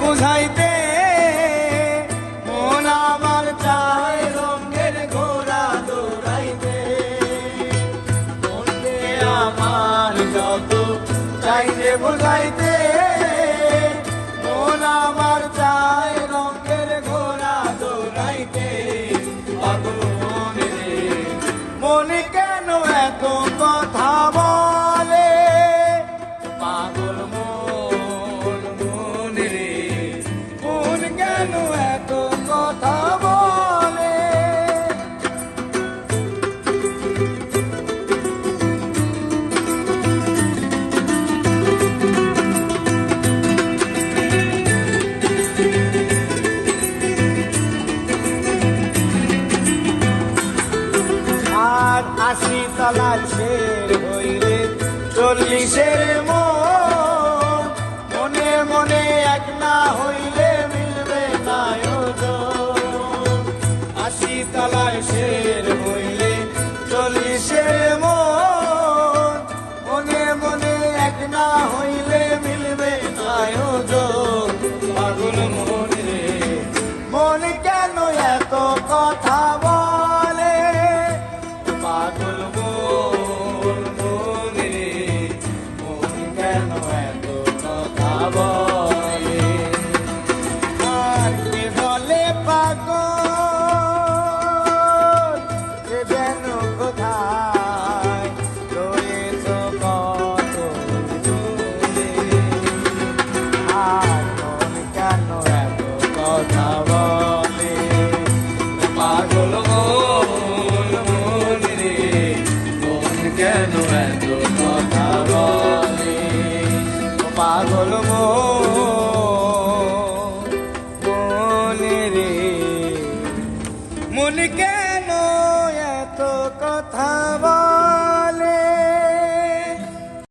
বুঝাইতে আমার চায় রঙের দৌড়াইতে। আমার চাইতে বুঝাইতে আমার চায় রঙের ঘোড়া দৌড়াইতে। আশি তলা ছেড় হইলে চল্লিশের মন মনে মনে এক না হইলে মিলবে না। আশি তলায় শের হইলে চল্লিশের মন মনে মনে এক না হইলে পাগল মনে রে। মন কেন এত কথা বল?